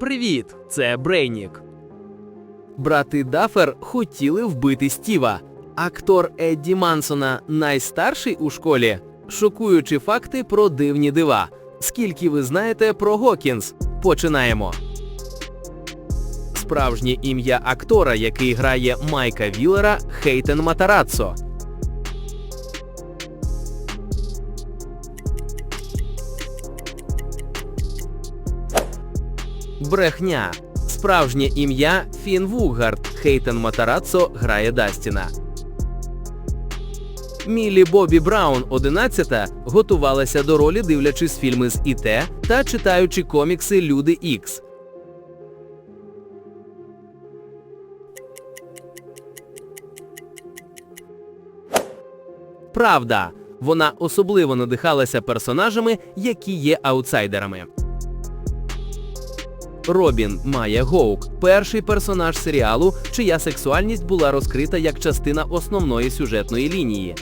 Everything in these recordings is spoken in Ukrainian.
Привіт, це Брейнік. Брати Дафер хотіли вбити Стіва. Актор Едді Мансона найстарший у школі. Шокуючі факти про дивні дива. Скільки ви знаєте про Гокінс? Починаємо. Справжнє ім'я актора, який грає Майка Віллера, Хейтен Матараццо. Брехня. Справжнє ім'я Фін Вугард. Хейтен Матараццо грає Дастіна. Мілі Бобі Браун, 11 готувалася до ролі, дивлячись фільми з ІТ та читаючи комікси Люди Ікс. Правда, вона особливо надихалася персонажами, які є аутсайдерами. Робін Майя Гоук перший персонаж серіалу, чия сексуальність була розкрита як частина основної сюжетної лінії.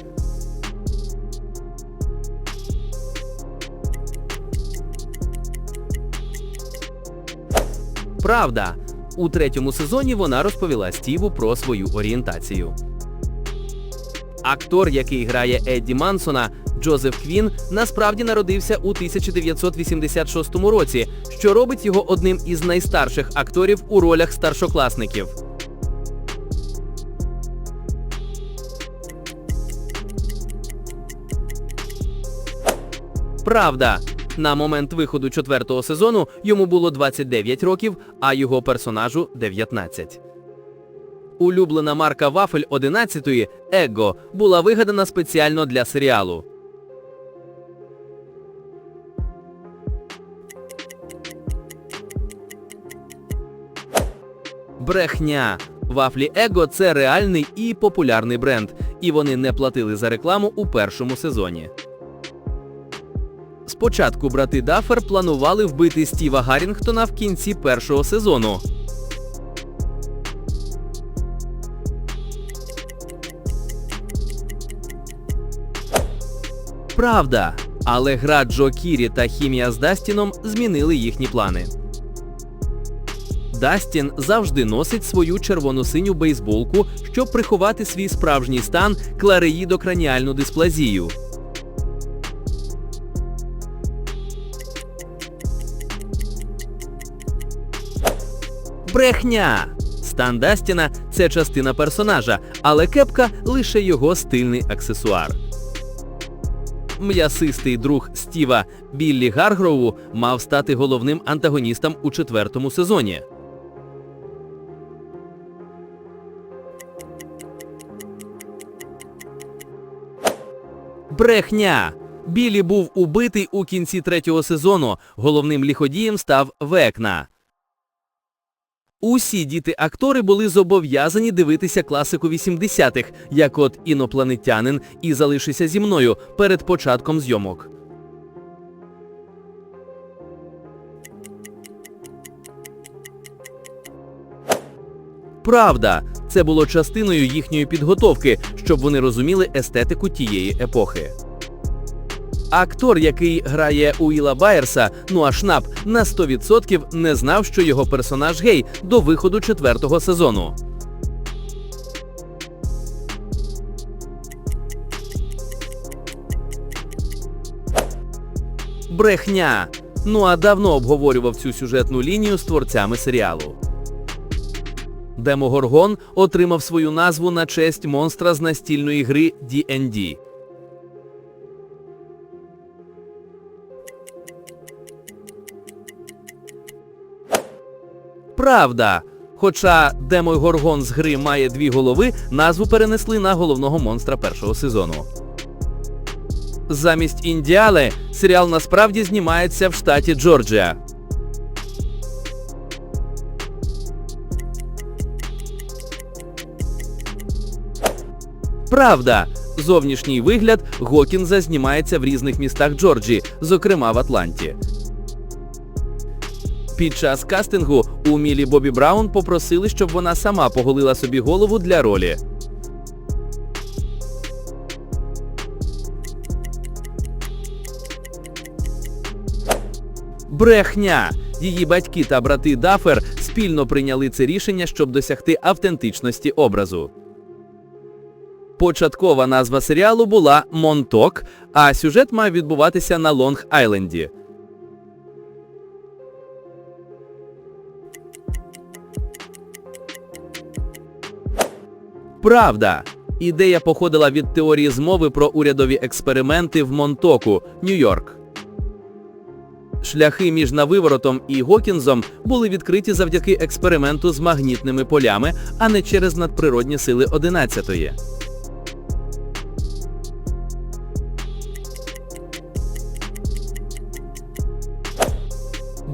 Правда, у третьому сезоні вона розповіла Стіву про свою орієнтацію. Актор, який грає Едді Мансона, Джозеф Квін, насправді народився у 1986 році, що робить його одним із найстарших акторів у ролях старшокласників. Правда. На момент виходу четвертого сезону йому було 29 років, а його персонажу 19. Улюблена марка вафель 11-ї Его була вигадана спеціально для серіалу. Брехня. Вафлі Его це реальний і популярний бренд, і вони не платили за рекламу у першому сезоні. Спочатку брати Дафер планували вбити Стіва Гаррінгтона в кінці першого сезону. Правда, але гра Джо Кірі та хімія з Дастіном змінили їхні плани. Дастін завжди носить свою червоно-синю бейсболку, щоб приховати свій справжній стан клареїдокраніальну дисплазію. Брехня! Стан Дастіна це частина персонажа, але кепка лише його стильний аксесуар. М'ясистий друг Стіва Біллі Гаргроу мав стати головним антагоністом у четвертому сезоні. Брехня! Біллі був убитий у кінці третього сезону. Головним ліходієм став Векна. Усі діти-актори були зобов'язані дивитися класику 80-х, як от інопланетянин і залишися зі мною перед початком зйомок. Правда, це було частиною їхньої підготовки, щоб вони розуміли естетику тієї епохи. Актор, який грає Уіла Байерса, Нуа Шнап, на 100% не знав, що його персонаж гей до виходу четвертого сезону. Брехня. Нуа давно обговорював цю сюжетну лінію з творцями серіалу. Демогоргон отримав свою назву на честь монстра з настільної гри D&D. Правда. Хоча Демойгоргон з гри має дві голови, назву перенесли на головного монстра першого сезону. Замість Індіали серіал насправді знімається в штаті Джорджія. Правда. Зовнішній вигляд Гокінза знімається в різних містах Джорджії, зокрема в Атланті. Під час кастингу у Мілі Бобі Браун попросили, щоб вона сама поголила собі голову для ролі. Брехня! її батьки та брати Дафер спільно прийняли це рішення, щоб досягти автентичності образу. Початкова назва серіалу була Монток, а сюжет мав відбуватися на Лонг-Айленді. Правда. Ідея походила від теорії змови про урядові експерименти в Монтоку, Нью-Йорк. Шляхи між Навиворотом і Гокінзом були відкриті завдяки експерименту з магнітними полями, а не через надприродні сили 11-ї.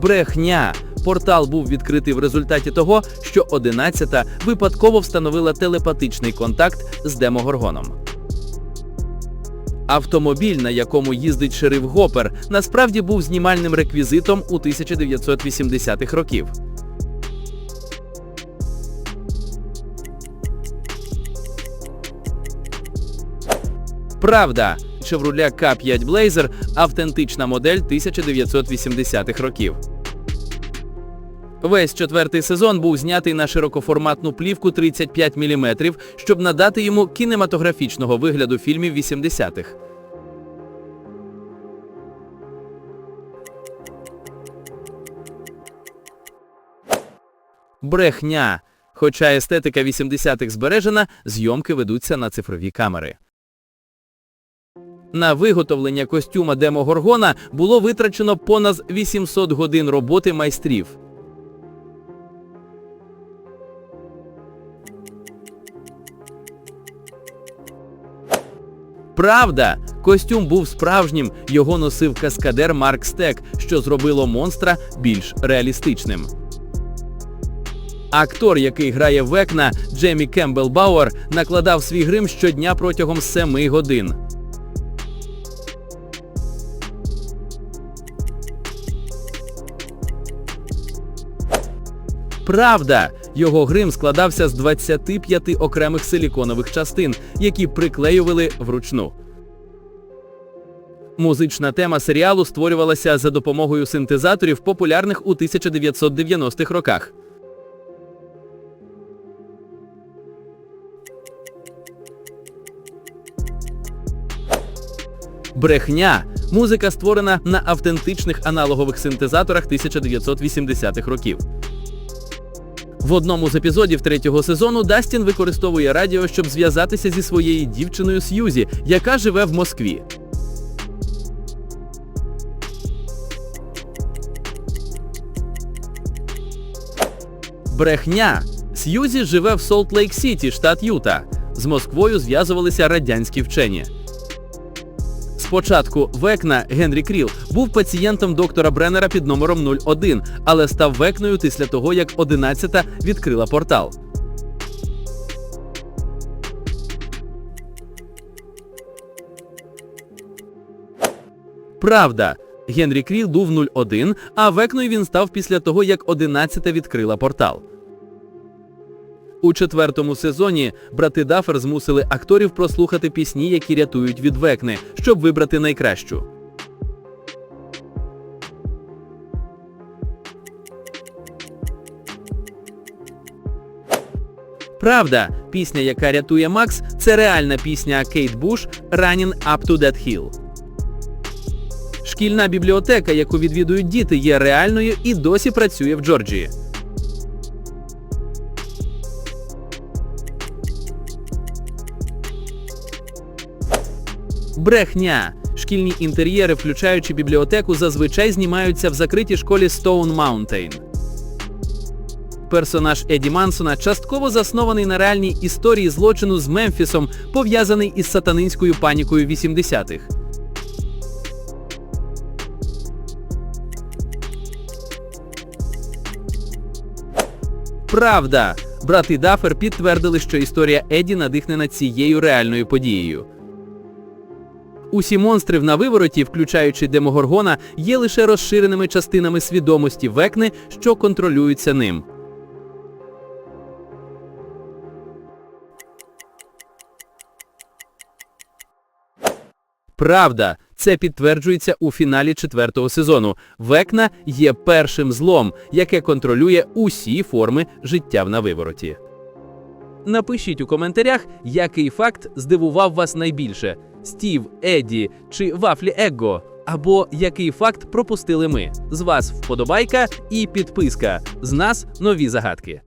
Брехня. Портал був відкритий в результаті того, що 11-та випадково встановила телепатичний контакт з Демогоргоном. Автомобіль, на якому їздить шериф Гопер, насправді був знімальним реквізитом у 1980-х років. Правда, Chevrolet K5 Blazer – автентична модель 1980-х років. Весь четвертий сезон був знятий на широкоформатну плівку 35 мм, щоб надати йому кінематографічного вигляду фільмів 80-х. Брехня. Хоча естетика 80-х збережена, зйомки ведуться на цифрові камери. На виготовлення костюма Демогоргона було витрачено понад 800 годин роботи майстрів. Правда, костюм був справжнім, його носив каскадер Марк Стек, що зробило монстра більш реалістичним. Актор, який грає Векна, Джемі Кембл Бауер, накладав свій грим щодня протягом семи годин. Правда, його грим складався з 25 окремих силіконових частин, які приклеювали вручну. Музична тема серіалу створювалася за допомогою синтезаторів, популярних у 1990-х роках. Брехня. Музика створена на автентичних аналогових синтезаторах 1980-х років. В одному з епізодів третього сезону Дастін використовує радіо, щоб зв'язатися зі своєю дівчиною Сьюзі, яка живе в Москві. Брехня. Сьюзі живе в Солт-Лейк-Сіті, штат Юта. З Москвою зв'язувалися радянські вчені. Спочатку Векна Генрі Кріл був пацієнтом доктора Бреннера під номером 01, але став Векною після того, як 11-та відкрила портал. Правда, Генрі Кріл був 01, а Векною він став після того, як 11-та відкрила портал. У четвертому сезоні брати Дафер змусили акторів прослухати пісні, які рятують від векни, щоб вибрати найкращу. Правда, пісня, яка рятує Макс, це реальна пісня Кейт Буш «Running up to that hill». Шкільна бібліотека, яку відвідують діти, є реальною і досі працює в Джорджії. Брехня. Шкільні інтер'єри, включаючи бібліотеку, зазвичай знімаються в закритій школі Stone Mountain. Персонаж Еді Мансона частково заснований на реальній історії злочину з Мемфісом, пов'язаний із сатанинською панікою 80-х. Правда. Брати Дафер підтвердили, що історія Еді надихнена цією реальною подією. Усі монстри на вивороті, включаючи Демогоргона, є лише розширеними частинами свідомості Векни, що контролюються ним. Правда, це підтверджується у фіналі четвертого сезону. Векна є першим злом, яке контролює усі форми життя в навивороті. Напишіть у коментарях, який факт здивував вас найбільше: Стів, Еді чи Вафлі Егго. Або який факт пропустили ми. З вас вподобайка і підписка. З нас нові загадки.